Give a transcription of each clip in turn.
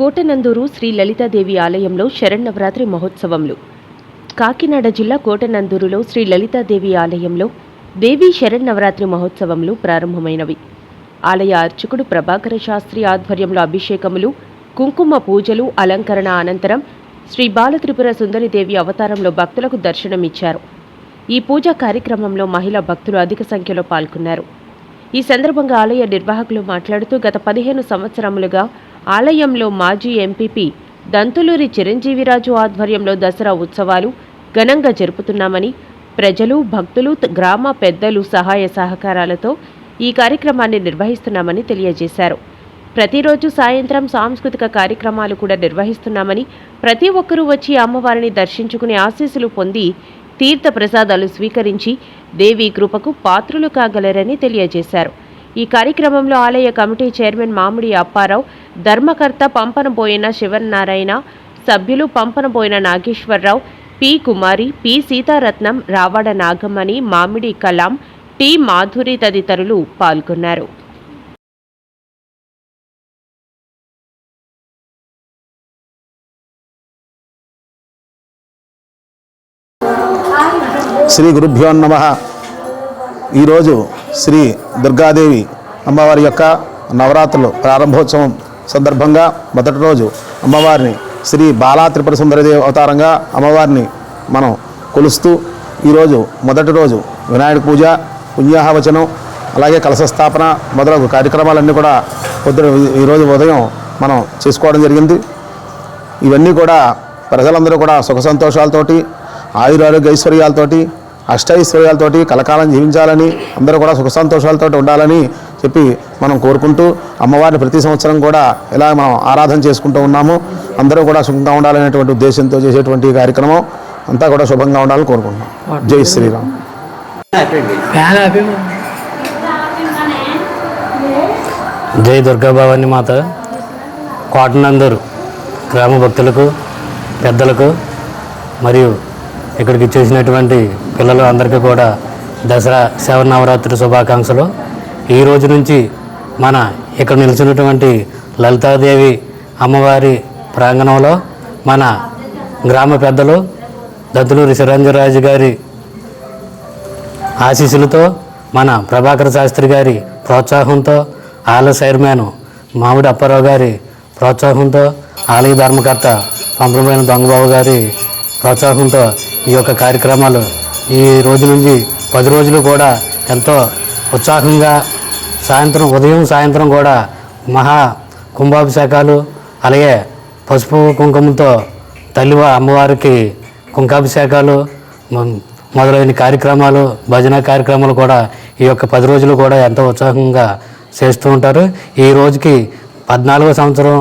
Kotananduru Shri Lalitadevi ఆలయంలో శరన్నవరాత్రి మహోత్సవములు కాకినాడ జిల్లా కోటనందూరులో శ్రీ లలితాదేవి ఆలయంలో దేవీ శరన్నవరాత్రి మహోత్సవములు ప్రారంభమైనవి. ఆలయ అర్చకుడు ప్రభాకర శాస్త్రి ఆధ్వర్యంలో అభిషేకములు కుంకుమ పూజలు అలంకరణ అనంతరం శ్రీ బాలత్రిపుర సుందరిదేవి అవతారంలో భక్తులకు దర్శనమిచ్చారు. ఈ పూజా కార్యక్రమంలో మహిళా భక్తులు అధిక సంఖ్యలో పాల్గొన్నారు. ఈ సందర్భంగా ఆలయ నిర్వాహకులు మాట్లాడుతూ గత పదిహేను సంవత్సరములుగా ఆలయంలో మాజీ ఎంపీపీ దంతులూరి చిరంజీవిరాజు ఆధ్వర్యంలో దసరా ఉత్సవాలు ఘనంగా జరుపుతున్నామని ప్రజలు భక్తులు గ్రామ పెద్దలు సహాయ సహకారాలతో ఈ కార్యక్రమాన్ని నిర్వహిస్తున్నామని తెలియజేశారు. ప్రతిరోజు సాయంత్రం సాంస్కృతిక కార్యక్రమాలు కూడా నిర్వహిస్తున్నామని ప్రతి ఒక్కరూ వచ్చి అమ్మవారిని దర్శించుకుని ఆశీస్సులు పొంది తీర్థ ప్రసాదాలు స్వీకరించి దేవి కృపకు పాత్రులు కాగలరని తెలియజేశారు. ఈ కార్యక్రమంలో ఆలయ కమిటీ చైర్మన్ మామిడి అప్పారావు ధర్మకర్త పంపనబోయిన శివనారాయణ సభ్యులు Pampanaboyina Nageswararao P Kumari P Sitaratnam Ravada Nagamani Mamidi Kalam T Madhuri తదితరులు పాల్గొన్నారు. శ్రీ గురుభ్యో నమ. ఈరోజు శ్రీ దుర్గాదేవి అమ్మవారి యొక్క నవరాత్రులు ప్రారంభోత్సవం సందర్భంగా మొదటి రోజు అమ్మవారిని శ్రీ బాలా త్రిపుర సుందరదేవి అవతారంగా అమ్మవారిని మనం కొలుస్తూ ఈరోజు మొదటి రోజు వినాయక పూజ పుణ్యాహవచనం అలాగే కలశ స్థాపన మొదలగు కార్యక్రమాలన్నీ కూడా పొద్దున ఈరోజు ఉదయం మనం చేసుకోవడం జరిగింది. ఇవన్నీ కూడా ప్రజలందరూ కూడా సుఖ సంతోషాలతోటి ఆయురారోగ్య ఐశ్వర్యాలతోటి అష్టైశ్వర్యాలతోటి కలకాలం జీవించాలని అందరూ కూడా సుఖ సంతోషాలతో ఉండాలని చెప్పి మనం కోరుకుంటూ అమ్మవారిని ప్రతి సంవత్సరం కూడా ఇలా మనం ఆరాధన చేసుకుంటూ ఉన్నాము అందరూ కూడా సుఖంగా ఉండాలనేటువంటి ఉద్దేశంతో చేసేటువంటి కార్యక్రమం అంతా కూడా శుభంగా ఉండాలని కోరుకుంటున్నాం. జై శ్రీరామ్. జై దుర్గా భవాని మాత. కోటనందరు గ్రామ భక్తులకు పెద్దలకు మరియు ఇక్కడికి చేసినటువంటి పిల్లలు అందరికీ కూడా దసరా శవనవరాత్రి శుభాకాంక్షలు. ఈ రోజు నుంచి మన ఇక్కడ నిలిచినటువంటి లలితాదేవి అమ్మవారి ప్రాంగణంలో మన గ్రామ పెద్దలు దత్తులూరి చిరంజీరాజు గారి ఆశీస్సులతో మన ప్రభాకర శాస్త్రి గారి ప్రోత్సాహంతో ఆలయ చైర్మన్ మామిడి అప్పారావు గారి ప్రోత్సాహంతో ఆలయ ధర్మకర్త పంపమైన దొంగబాబు గారి ప్రోత్సాహంతో ఈ యొక్క కార్యక్రమాలు ఈ రోజు నుంచి పది రోజులు కూడా ఎంతో ఉత్సాహంగా సాయంత్రం ఉదయం సాయంత్రం కూడా మహా కుంభాభిషేకాలు అలాగే పసుపు కుంకుమతో తల్లి అమ్మవారికి కుంకాభిషేకాలు మొదలైన కార్యక్రమాలు భజన కార్యక్రమాలు కూడా ఈ యొక్క పది రోజులు కూడా ఎంతో ఉత్సాహంగా చేస్తూ ఉంటారు. ఈ రోజుకి పద్నాలుగో సంవత్సరం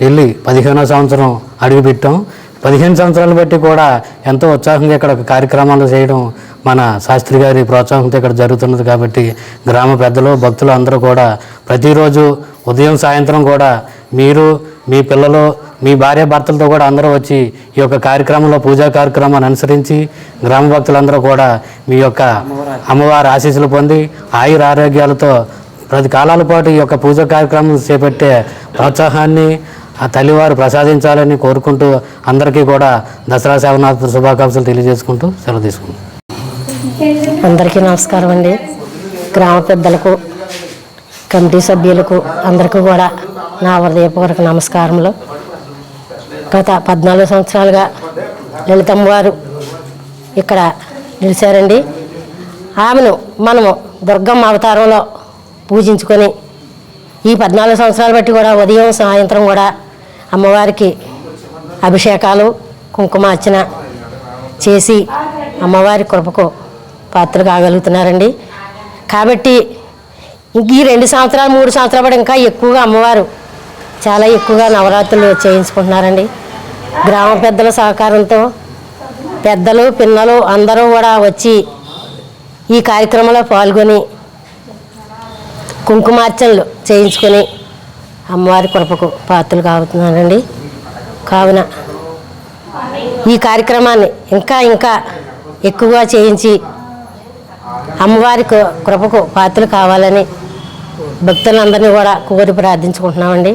వెళ్ళి పదిహేనో సంవత్సరం అడుగుపెట్టాం. పదిహేను సంవత్సరాలు బట్టి కూడా ఎంతో ఉత్సాహంగా ఇక్కడ కార్యక్రమాలు చేయడం మన శాస్త్రి గారి ప్రోత్సాహంతో ఇక్కడ జరుగుతున్నది కాబట్టి గ్రామ పెద్దలు భక్తులు అందరూ కూడా ప్రతిరోజు ఉదయం సాయంత్రం కూడా మీరు మీ పిల్లలు మీ భార్య భర్తలతో కూడా అందరూ వచ్చి ఈ యొక్క కార్యక్రమంలో పూజా కార్యక్రమాన్ని అనుసరించి గ్రామ భక్తులందరూ కూడా మీ యొక్క అమ్మవారి ఆశీస్సులు పొంది ఆయుర ఆరోగ్యాలతో ప్రతి కాలాల పాటు ఈ యొక్క పూజా కార్యక్రమం చేపట్టే ప్రోత్సాహాన్ని ఆ తల్లివారు ప్రసాదించాలని కోరుకుంటూ అందరికీ కూడా దసరా శవనాథ శుభాకాంక్షలు తెలియజేసుకుంటూ సెలవు తీసుకుంటాం అందరికీ నమస్కారం అండి. గ్రామ పెద్దలకు కమిటీ సభ్యులకు అందరికీ కూడా నా హృదయపూర్వక నమస్కారములు. గత పద్నాలుగు సంవత్సరాలుగా లలితమ్మ వారు ఇక్కడ నిలిచారండి. ఆమెను మనము దుర్గమ్మ అవతారంలో పూజించుకొని ఈ పద్నాలుగు సంవత్సరాలు బట్టి కూడా ఉదయం సాయంత్రం కూడా అమ్మవారికి అభిషేకాలు కుంకుమార్చన చేసి అమ్మవారి కృపకు పాత్ర కాగలుగుతున్నారండి. కాబట్టి ఇంక ఈ రెండు సంవత్సరాలు మూడు సంవత్సరాలు కూడా ఇంకా ఎక్కువగా అమ్మవారు చాలా ఎక్కువగా నవరాత్రులు చేయించుకుంటున్నారండి. గ్రామ పెద్దల సహకారంతో పెద్దలు పిన్నలు అందరూ కూడా వచ్చి ఈ కార్యక్రమంలో పాల్గొని కుంకుమార్చనలు చేయించుకొని అమ్మవారి కృపకు పాత్రలు కావుతున్నానండి. కావున ఈ కార్యక్రమాన్ని ఇంకా ఇంకా ఎక్కువగా చేయించి అమ్మవారి కృపకు పాత్రలు కావాలని భక్తులందరినీ కూడా కోరి ప్రార్థించుకుంటున్నామండి.